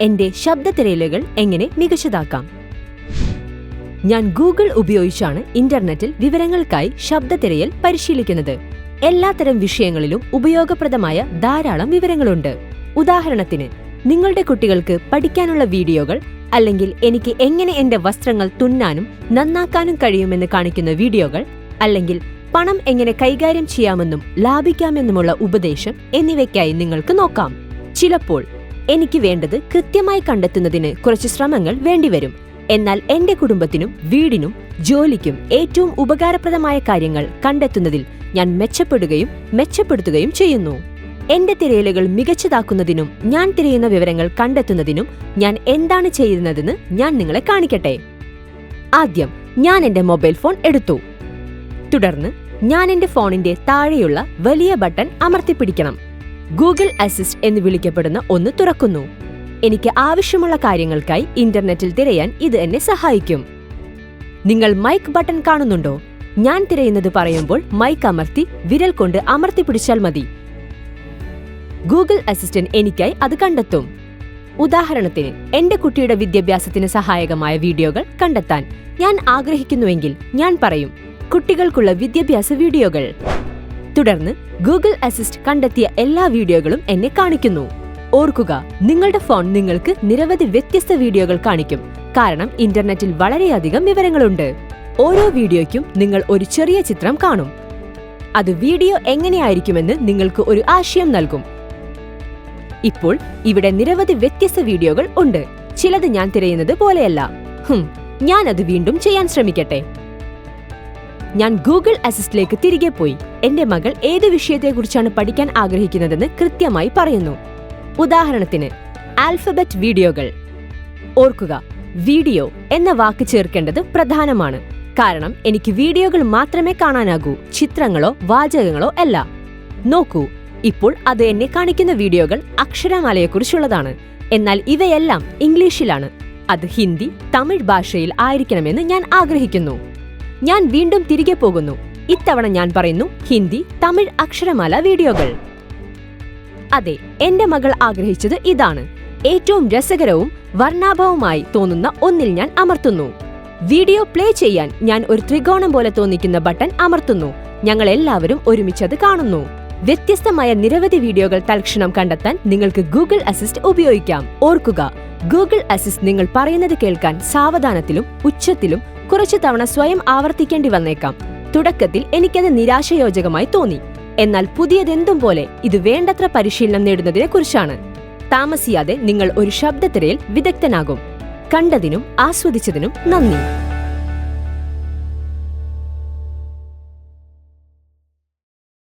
എന്റെ ശബ്ദത്തിരയലുകൾ എങ്ങനെ മികച്ചതാക്കാം? ഞാൻ ഗൂഗിൾ ഉപയോഗിച്ചാണ് ഇന്റർനെറ്റിൽ വിവരങ്ങൾക്കായി ശബ്ദ തിരയൽ പരിശീലിക്കുന്നത്. എല്ലാത്തരം വിഷയങ്ങളിലും ഉപയോഗപ്രദമായ ധാരാളം വിവരങ്ങളുണ്ട്. ഉദാഹരണത്തിന് നിങ്ങളുടെ കുട്ടികൾക്ക് പഠിക്കാനുള്ള വീഡിയോകൾ അല്ലെങ്കിൽ എനിക്ക് എങ്ങനെ എന്റെ വസ്ത്രങ്ങൾ തുന്നാനും നന്നാക്കാനും കഴിയുമെന്ന് കാണിക്കുന്ന വീഡിയോകൾ അല്ലെങ്കിൽ പണം എങ്ങനെ കൈകാര്യം ചെയ്യാമെന്നും ലാഭിക്കാമെന്നുമുള്ള ഉപദേശം എന്നിവയ്ക്കായി നിങ്ങൾക്ക് നോക്കാം. ചിലപ്പോൾ എനിക്ക് വേണ്ടത് കൃത്യമായി കണ്ടെത്തുന്നതിന് കുറച്ച് ശ്രമങ്ങൾ വേണ്ടിവരും. എന്നാൽ എന്റെ കുടുംബത്തിനും വീടിനും ജോലിക്കും ഏറ്റവും ഉപകാരപ്രദമായ കാര്യങ്ങൾ കണ്ടെത്തുന്നതിൽ ഞാൻ മെച്ചപ്പെടുകയും മെച്ചപ്പെടുത്തുകയും ചെയ്യുന്നു. എന്റെ തിരയലുകൾ മികച്ചതാക്കുന്നതിനും ഞാൻ തിരയുന്ന വിവരങ്ങൾ കണ്ടെത്തുന്നതിനും ഞാൻ എന്താണ് ചെയ്യുന്നതെന്ന് ഞാൻ നിങ്ങളെ കാണിക്കട്ടെ. ആദ്യം ഞാൻ എന്റെ മൊബൈൽ ഫോൺ എടുത്തു. തുടർന്ന് ഞാൻ എന്റെ ഫോണിന്റെ താഴെയുള്ള വലിയ ബട്ടൺ അമർത്തിപ്പിടിക്കണം. ഗൂഗിൾ അസിസ്റ്റ് എന്ന് വിളിക്കപ്പെടുന്ന ഒന്ന് തുറക്കുന്നു. എനിക്ക് ആവശ്യമുള്ള കാര്യങ്ങൾക്കായി ഇന്റർനെറ്റിൽ തിരയാൻ ഇത് എന്നെ സഹായിക്കും. നിങ്ങൾ മൈക്ക് ബട്ടൺ കാണുന്നുണ്ടോ? ഞാൻ തിരയുന്നത് പറയുമ്പോൾ മൈക്ക് അമർത്തി വിരൽ കൊണ്ട് അമർത്തി പിടിച്ചാൽ മതി. ഗൂഗിൾ അസിസ്റ്റന്റ് എനിക്കായി അത് കണ്ടെത്തും. ഉദാഹരണത്തിന് എന്റെ കുട്ടിയുടെ വിദ്യാഭ്യാസത്തിന് സഹായകമായ വീഡിയോകൾ കണ്ടെത്താൻ. ഞാൻ ആഗ്രഹിക്കുന്നുവെങ്കിൽ ഞാൻ പറയും കുട്ടികൾക്കുള്ള വിദ്യാഭ്യാസ വീഡിയോകൾ. തുടർന്ന് ഗൂഗിൾ അസിസ്റ്റ് കണ്ടെത്തിയ എല്ലാ വീഡിയോകളും എന്നെ കാണിക്കുന്നു. ഓർക്കുക നിങ്ങളുടെ ഫോൺ നിങ്ങൾക്ക് നിരവധി വ്യത്യസ്ത വീഡിയോകൾ കാണിക്കും. കാരണം ഇന്റർനെറ്റിൽ വളരെയധികം വിവരങ്ങളുണ്ട്. ഓരോ വീഡിയോയ്ക്കും നിങ്ങൾ ഒരു ചെറിയ ചിത്രം കാണും. അത് വീഡിയോ എങ്ങനെയായിരിക്കുമെന്ന് നിങ്ങൾക്ക് ഒരു ആശയം നൽകും. ഇപ്പോൾ ഇവിടെ നിരവധി വ്യത്യസ്ത വീഡിയോകൾ ഉണ്ട്. ചിലത് ഞാൻ തിരയുന്നത് പോലെയല്ല. ഹും ഞാൻ അത് വീണ്ടും ചെയ്യാൻ ശ്രമിക്കട്ടെ. ഞാൻ ഗൂഗിൾ അസിസ്റ്റിലേക്ക് തിരികെ പോയി. എന്റെ മകൾ ഏത് വിഷയത്തെക്കുറിച്ചാണ് പഠിക്കാൻ ആഗ്രഹിക്കുന്നതെന്ന് കൃത്യമായി പറയുന്നു. ഉദാഹരണത്തിന് ആൽഫബറ്റ് വീഡിയോകൾ. ഓർക്കുക വീഡിയോ എന്ന വാക്ക് ചേർക്കേണ്ടത് പ്രധാനമാണ്. കാരണം എനിക്ക് വീഡിയോകൾ മാത്രമേ കാണാനാകൂ. ചിത്രങ്ങളോ വാചകങ്ങളോ അല്ല. നോക്കൂ ഇപ്പോൾ അത് എന്നെ കാണിക്കുന്ന വീഡിയോകൾ അക്ഷരമാലയെക്കുറിച്ചുള്ളതാണ്. എന്നാൽ ഇവയെല്ലാം ഇംഗ്ലീഷിലാണ്. അത് ഹിന്ദി തമിഴ് ഭാഷയിൽ ആയിരിക്കണമെന്ന് ഞാൻ ആഗ്രഹിക്കുന്നു. ഞാൻ വീണ്ടും തിരികെ പോകുന്നു. ഇത്തവണ ഞാൻ പറയുന്നു ഹിന്ദി തമിഴ് അക്ഷരമാല വീഡിയോകൾ. അതെ എന്റെ മകൾ ആഗ്രഹിച്ചത് ഇതാണ്. ഏറ്റവും രസകരവും വർണാഭവുമായി തോന്നുന്ന ഒന്നിൽ ഞാൻ അമർത്തുന്നു. വീഡിയോ പ്ലേ ചെയ്യാൻ ഞാൻ ഒരു ത്രികോണം പോലെ തോന്നിക്കുന്ന ബട്ടൺ അമർത്തുന്നു. ഞങ്ങൾ എല്ലാവരും ഒരുമിച്ചത് കാണുന്നു. വ്യത്യസ്തമായ നിരവധി വീഡിയോകൾ തൽക്ഷണം കണ്ടെത്താൻ നിങ്ങൾക്ക് ഗൂഗിൾ അസിസ്റ്റ് ഉപയോഗിക്കാം. ഓർക്കുക ഗൂഗിൾ അസിസ്റ്റ് നിങ്ങൾ പറയുന്നത് കേൾക്കാൻ സാവധാനത്തിലും ഉച്ചത്തിലും കുറച്ചു തവണ സ്വയം ആവർത്തിക്കേണ്ടി വന്നേക്കാം. തുടക്കത്തിൽ എനിക്കത് നിരാശയോജകമായി തോന്നി. എന്നാൽ പുതിയതെന്തും പോലെ ഇത് വേണ്ടത്ര പരിശീലനം നേടുന്നതിനെ കുറിച്ചാണ്. താമസിയാതെ നിങ്ങൾ ഒരു ശബ്ദത്തിരയിൽ വിദഗ്ധനാകും. കണ്ടതിനും ആസ്വദിച്ചതിനും നന്ദി.